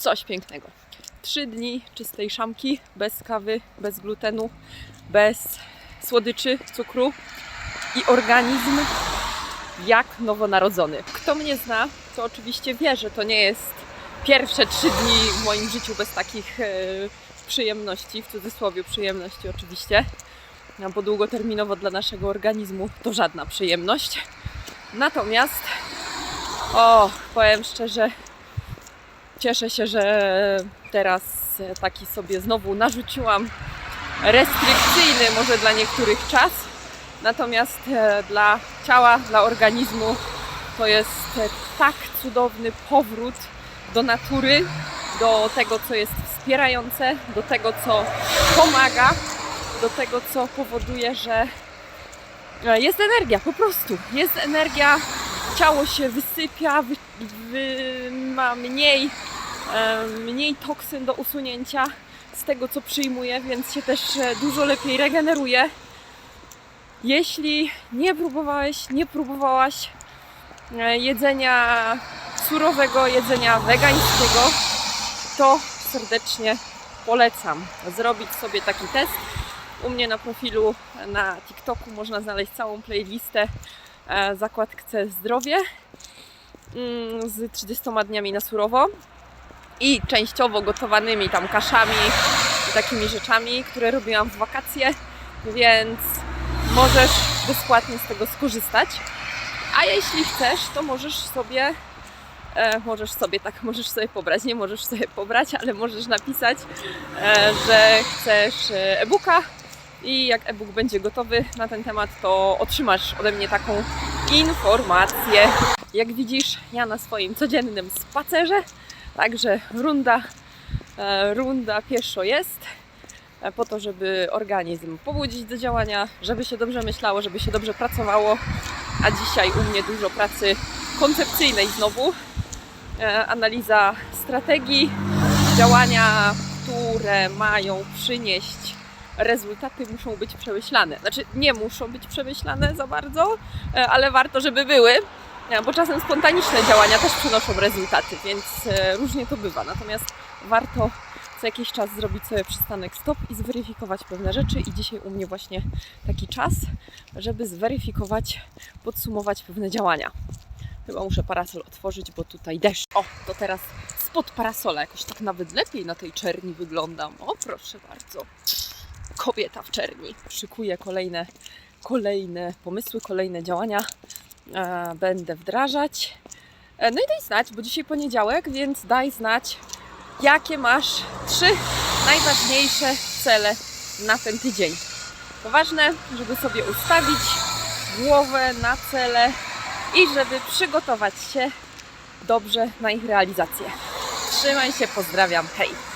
Coś pięknego. Trzy dni czystej szamki, bez kawy, bez glutenu, bez słodyczy, cukru i organizm jak nowonarodzony. Kto mnie zna, to oczywiście wie, że to nie jest pierwsze trzy dni w moim życiu bez takich e, przyjemności, w cudzysłowie przyjemności oczywiście, no bo długoterminowo dla naszego organizmu to żadna przyjemność. Natomiast, o, powiem szczerze, cieszę się, że teraz e, taki sobie znowu narzuciłam restrykcyjny może dla niektórych czas, natomiast e, dla ciała, dla organizmu to jest e, tak cudowny powrót do natury, do tego, co jest wspierające, do tego, co pomaga, do tego, co powoduje, że jest energia, po prostu. Jest energia, ciało się wysypia, wy, wy, ma mniej, mniej toksyn do usunięcia z tego, co przyjmuje, więc się też e, dużo lepiej regeneruje. Jeśli nie próbowałeś, nie próbowałaś e, jedzenia surowego, jedzenia wegańskiego, to serdecznie polecam zrobić sobie taki test. U mnie na profilu na TikToku można znaleźć całą playlistę e, zakładce zdrowie mm, z 30 dniami na surowo i częściowo gotowanymi tam kaszami i takimi rzeczami, które robiłam w wakacje, więc możesz bezpłatnie z tego skorzystać. A jeśli chcesz, to możesz sobie e, możesz sobie tak, możesz sobie pobrać, nie możesz sobie pobrać, ale możesz napisać, e, że chcesz e, e-booka i jak e-book będzie gotowy na ten temat, to otrzymasz ode mnie taką informację. Jak widzisz, ja na swoim codziennym spacerze, także runda, e, runda pieszo jest e, po to, żeby organizm pobudzić do działania, żeby się dobrze myślało, żeby się dobrze pracowało, a dzisiaj u mnie dużo pracy koncepcyjnej znowu, e, analiza strategii, działania, które mają przynieść rezultaty, muszą być przemyślane. Znaczy, nie muszą być przemyślane za bardzo, ale warto, żeby były, bo czasem spontaniczne działania też przynoszą rezultaty, więc e, różnie to bywa. Natomiast warto co jakiś czas zrobić sobie przystanek stop i zweryfikować pewne rzeczy. I dzisiaj u mnie właśnie taki czas, żeby zweryfikować, podsumować pewne działania. Chyba muszę parasol otworzyć, bo tutaj deszcz. O, to teraz spod parasola jakoś tak nawet lepiej na tej czerni wyglądam. O, proszę bardzo. Kobieta w czerni. Szykuję kolejne, kolejne pomysły, kolejne działania. E, będę wdrażać. E, no i daj znać, bo dzisiaj poniedziałek, więc daj znać, jakie masz trzy najważniejsze cele na ten tydzień. To ważne, żeby sobie ustawić głowę na cele i żeby przygotować się dobrze na ich realizację. Trzymaj się, pozdrawiam, hej!